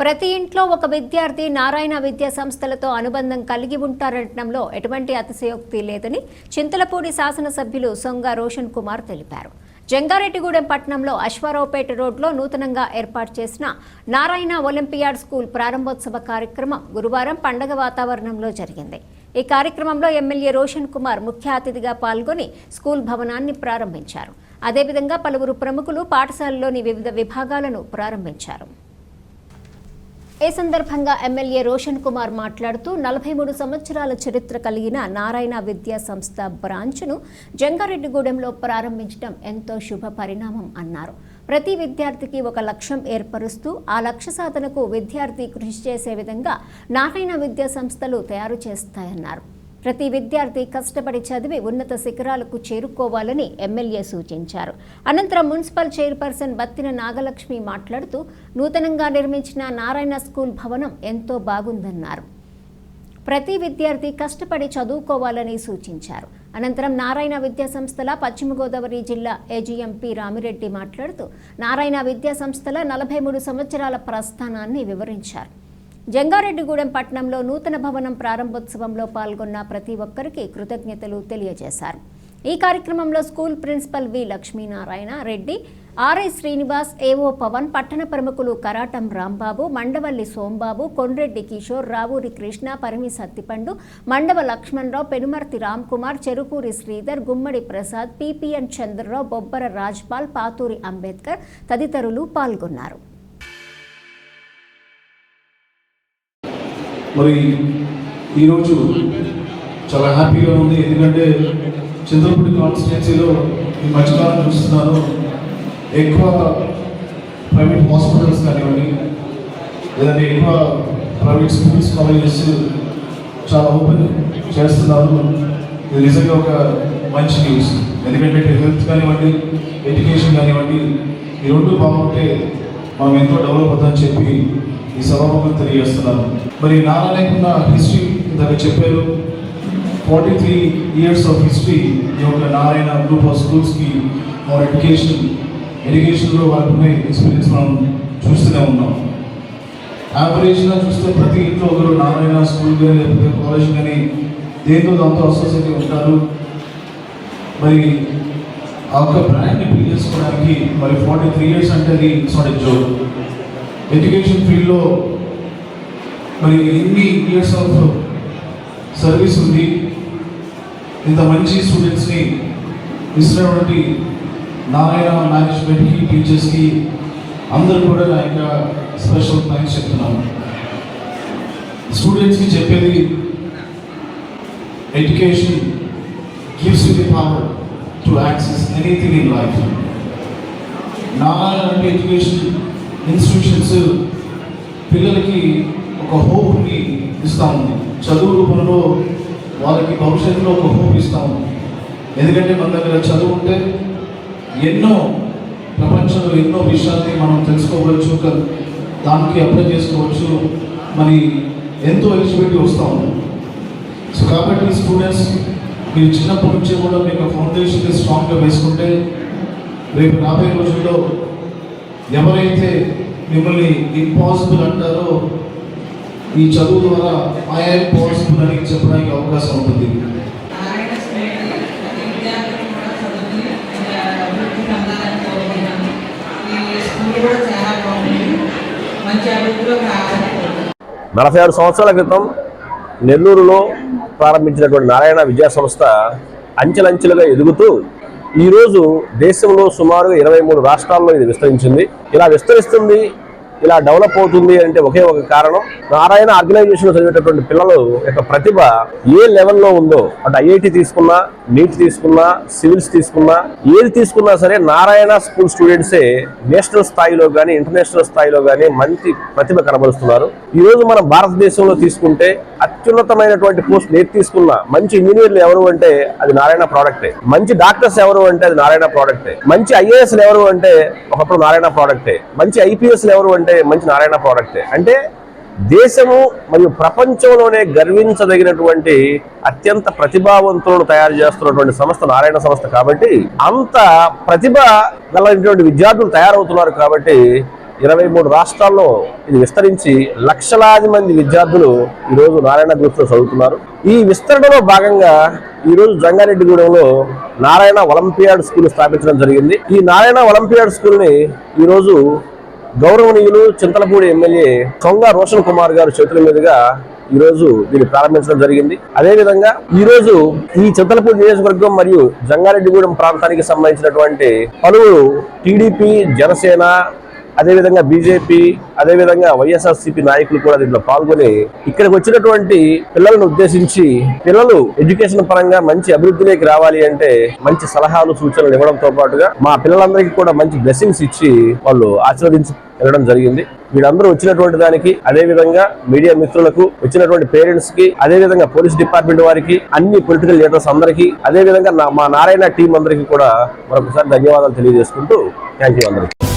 ప్రతి ఇంట్లో ఒక విద్యార్థి నారాయణ విద్యా సంస్థలతో అనుబంధం కలిగి ఉంటారనడంలో ఎటువంటి అతిశయోక్తి లేదని చింతలపూడి శాసనసభ్యులు సొంగ రోషన్ కుమార్ తెలిపారు. జంగారెడ్డిగూడెం పట్టణంలో అశ్వారావుపేట రోడ్లో నూతనంగా ఏర్పాటు చేసిన నారాయణ ఒలింపియాడ్ స్కూల్ ప్రారంభోత్సవ కార్యక్రమం గురువారం పండగ వాతావరణంలో జరిగింది. ఈ కార్యక్రమంలో ఎమ్మెల్యే రోషన్ కుమార్ ముఖ్య అతిథిగా పాల్గొని స్కూల్ భవనాన్ని ప్రారంభించారు. అదేవిధంగా పలువురు ప్రముఖులు పాఠశాలలోని వివిధ విభాగాలను ప్రారంభించారు. ఈ సందర్భంగా ఎమ్మెల్యే రోషన్ కుమార్ మాట్లాడుతూ నలభై మూడు సంవత్సరాల చరిత్ర కలిగిన నారాయణ విద్యా సంస్థ బ్రాంచ్ను జంగారెడ్డిగూడెంలో ప్రారంభించడం ఎంతో శుభ పరిణామం అన్నారు. ప్రతి విద్యార్థికి ఒక లక్ష్యం ఏర్పరుస్తూ ఆ లక్ష్య సాధనకు విద్యార్థి కృషి చేసే విధంగా నారాయణ విద్యా సంస్థలు తయారు చేస్తాయన్నారు. ప్రతి విద్యార్థి కష్టపడి చదివి ఉన్నత శిఖరాలకు చేరుకోవాలని ఎమ్మెల్యే సూచించారు. అనంతరం మున్సిపల్ చైర్పర్సన్ బత్తిన నాగలక్ష్మి మాట్లాడుతూ నూతనంగా నిర్మించిన నారాయణ స్కూల్ భవనం ఎంతో బాగుందన్నారు. ప్రతి విద్యార్థి కష్టపడి చదువుకోవాలని సూచించారు. అనంతరం నారాయణ విద్యా సంస్థల పశ్చిమ గోదావరి జిల్లా ఏజీఎంపీ రామిరెడ్డి మాట్లాడుతూ నారాయణ విద్యా సంస్థల నలభై మూడు సంవత్సరాల ప్రస్థానాన్ని వివరించారు. జంగారెడ్డిగూడెం పట్టణంలో నూతన భవనం ప్రారంభోత్సవంలో పాల్గొన్న ప్రతి ఒక్కరికి కృతజ్ఞతలు తెలియజేశారు. ఈ కార్యక్రమంలో school principal V Lakshminarayana Reddy RI Srinivas AO Pavan పట్టణ ప్రముఖులు కరాటం రాంబాబు మండవల్లి సోంబాబు కొండ్రెడ్డి కిషోర్ రావూరి కృష్ణ పరిమి సత్తిపండు మండవ లక్ష్మణరావు పెనుమర్తి రామ్కుమార్ చెరుకూరి శ్రీధర్ గుమ్మడి ప్రసాద్ పిపిఎన్ చంద్రరావు బొబ్బర రాజ్పాల్ పాతూరి అంబేద్కర్ తదితరులు పాల్గొన్నారు. మరి ఈరోజు చాలా హ్యాపీగా ఉంది. ఎందుకంటే చంద్రపూడి కాన్స్టిట్యున్సీలో ఈ మధ్యకాలం చూస్తున్నాను ఎక్కువ ప్రైవేట్ హాస్పిటల్స్ కానివ్వండి లేదంటే ఎక్కువ ప్రైవేట్ స్కూల్స్ కాలేజెస్ చాలా ఓపెన్ చేస్తున్నారు. ఇది నిజంగా ఒక మంచి న్యూస్. ఎందుకంటే హెల్త్ కానివ్వండి ఎడ్యుకేషన్ కానివ్వండి ఈ రెండు బాగుంటే మనం ఎంతో డెవలప్ అవుతామని చెప్పి ఈ సభాముఖం తెలియజేస్తున్నారు మరి నాన్న లేకుండా హిస్టరీ ఇందాక చెప్పారు. Forty three years of history ఈ యొక్క నారాయణ గ్రూప్ ఆఫ్ స్కూల్స్కి ఆర్ ఎడ్యుకేషన్ ఎడ్యుకేషన్లో వాళ్ళకు ఎక్స్పీరియన్స్ మనం చూస్తూనే ఉన్నాం. యావరేజ్గా చూస్తే ప్రతి ఇంట్లో ఒకరు నారాయణ స్కూల్ కానీ లేకపోతే కాలేజ్ కానీ దేంతో దాంతో అసోసియేట్ ఉంటారు. మరి ఆ యొక్క బ్రాండ్ని బిల్డ్ చేసుకోవడానికి మరి ఫార్టీ త్రీ ఇయర్స్ అంటే అది ఇట్స్ నాట్ జోక్ ఎడ్యుకేషన్ ఫీల్డ్లో మరి ఎన్ని ఇయర్స్ ఆఫ్ సర్వీస్ ఉంది? ఇంత మంచి స్టూడెంట్స్ని ఇస్తున్నటువంటి నారాయణ మేనేజ్మెంట్కి టీచర్స్కి అందరూ కూడా నా యొక్క స్పెషల్ థ్యాంక్స్ చెప్తున్నాను. స్టూడెంట్స్కి చెప్పేది education gives the power to access anything in life Narayana education institutions పిల్లలకి ఒక హోప్ని ఇస్తూ ఉంది. చదువు రూపంలో వాళ్ళకి భవిష్యత్తులో ఒక హోప్ ఇస్తూ ఉంది. ఎందుకంటే మన దగ్గర చదువు ఉంటే ఎన్నో ప్రపంచంలో ఎన్నో విషయాల్ని మనం తెలుసుకోవచ్చు దానికి అప్లై చేసుకోవచ్చు. మరి ఎంతో ఎలిజిబిలిటీ వస్తూ ఉంది. సో కాబట్టి స్టూడెంట్స్ మీరు చిన్నప్పటి నుంచి కూడా మీకు ఫౌండేషన్ స్ట్రాంగ్గా వేసుకుంటే రేపు రాబోయే రోజుల్లో ఎవరైతే మిమ్మల్ని ఇంపాసిబుల్ అంటారో ఈ చదువు ద్వారా ఐఎమ్ పాసిబుల్ అని చెప్పడానికి అవకాశం ఉంటుంది. నలభై ఆరు సంవత్సరాల క్రితం నెల్లూరులో ప్రారంభించినటువంటి నారాయణ విద్యా సంస్థ అంచెలంచెలుగా ఎదుగుతూ ఈరోజు దేశంలో సుమారు ఇరవై మూడు రాష్ట్రాల్లో ఇది విస్తరించింది. ఇలా విస్తరిస్తుంది ఇలా డెవలప్ అవుతుంది అంటే ఒకే ఒక కారణం. నారాయణ ఆర్గనైజేషన్ చదివేటటువంటి పిల్లల యొక్క ప్రతిభ ఏ లెవెల్లో ఉందో అటు ఐఐటి తీసుకున్నా నీట్ తీసుకున్నా సివిల్స్ తీసుకున్నా ఏది తీసుకున్నా సరే నారాయణ స్కూల్ స్టూడెంట్సే నేషనల్ స్థాయిలో కానీ ఇంటర్నేషనల్ స్థాయిలో కానీ మంచి ప్రతిభ కనబరుస్తున్నారు. ఈ రోజు మనం భారతదేశంలో తీసుకుంటే అత్యున్నతమైనటువంటి పోస్ట్ ఏది తీసుకున్నా మంచి ఇంజనీర్లు ఎవరు అంటే అది నారాయణ ప్రోడక్టే. మంచి డాక్టర్స్ ఎవరు అంటే అది నారాయణ ప్రోడక్టే. మంచి ఐఏఎస్లు ఎవరు అంటే ఒకప్పుడు నారాయణ ప్రోడక్టే. మంచి ఐపీఎస్లు ఎవరు అంటే మంచి నారాయణ ప్రోడక్టే అంటే దేశము మరియు ప్రపంచంలోనే గర్వించదగినటువంటి అత్యంత ప్రతిభావంతులను తయారు చేస్తున్నటువంటి సంస్థ నారాయణ సంస్థ కాబట్టి అంత ప్రతిభ గలటువంటి విద్యార్థులు తయారవుతున్నారు కాబట్టి ఇరవై మూడు రాష్ట్రాల్లో ఇది విస్తరించి లక్షలాది మంది విద్యార్థులు ఈరోజు నారాయణ గ్రూప్లో చదువుతున్నారు. ఈ విస్తరణలో భాగంగా ఈరోజు జంగారెడ్డిగూడెంలో నారాయణ ఒలింపియాడ్ స్కూల్ స్థాపించడం జరిగింది. ఈ నారాయణ ఒలింపియాడ్ స్కూల్ని ఈరోజు గౌరవనీయులు చింతలపూడి ఎమ్మెల్యే కొంగ రోషన్ కుమార్ గారు చేతుల మీదుగా ఈ రోజు దీన్ని ప్రారంభించడం జరిగింది. అదేవిధంగా ఈ రోజు ఈ చింతలపూడి నియోజకవర్గం మరియు జంగారెడ్డిగూడెం ప్రాంతానికి సంబంధించినటువంటి పలువురు టీడీపీ జనసేన అదేవిధంగా బీజేపీ అదేవిధంగా వైఎస్ఆర్సీపీ నాయకులు కూడా దీంట్లో పాల్గొని ఇక్కడికి వచ్చినటువంటి పిల్లలను ఉద్దేశించి పిల్లలు ఎడ్యుకేషన్ పరంగా మంచి అభివృద్ధిలోకి రావాలి అంటే మంచి సలహాలు సూచనలు ఇవ్వడంతో పాటుగా మా పిల్లలందరికీ కూడా మంచి బ్లెస్సింగ్స్ ఇచ్చి వాళ్ళు ఆశీర్వదించి వెళ్ళడం జరిగింది. వీళ్ళందరూ వచ్చినటువంటి దానికి అదే విధంగా మీడియా మిత్రులకు వచ్చినటువంటి పేరెంట్స్కి అదే విధంగా పోలీస్ డిపార్ట్మెంట్ వారికి అన్ని పొలిటికల్ లీడర్స్ అందరికీ అదే విధంగా నా- మా నారాయణ టీం అందరికీ కూడా మరొకసారి ధన్యవాదాలు తెలియజేసుకుంటూ థ్యాంక్ యూ అందరికీ.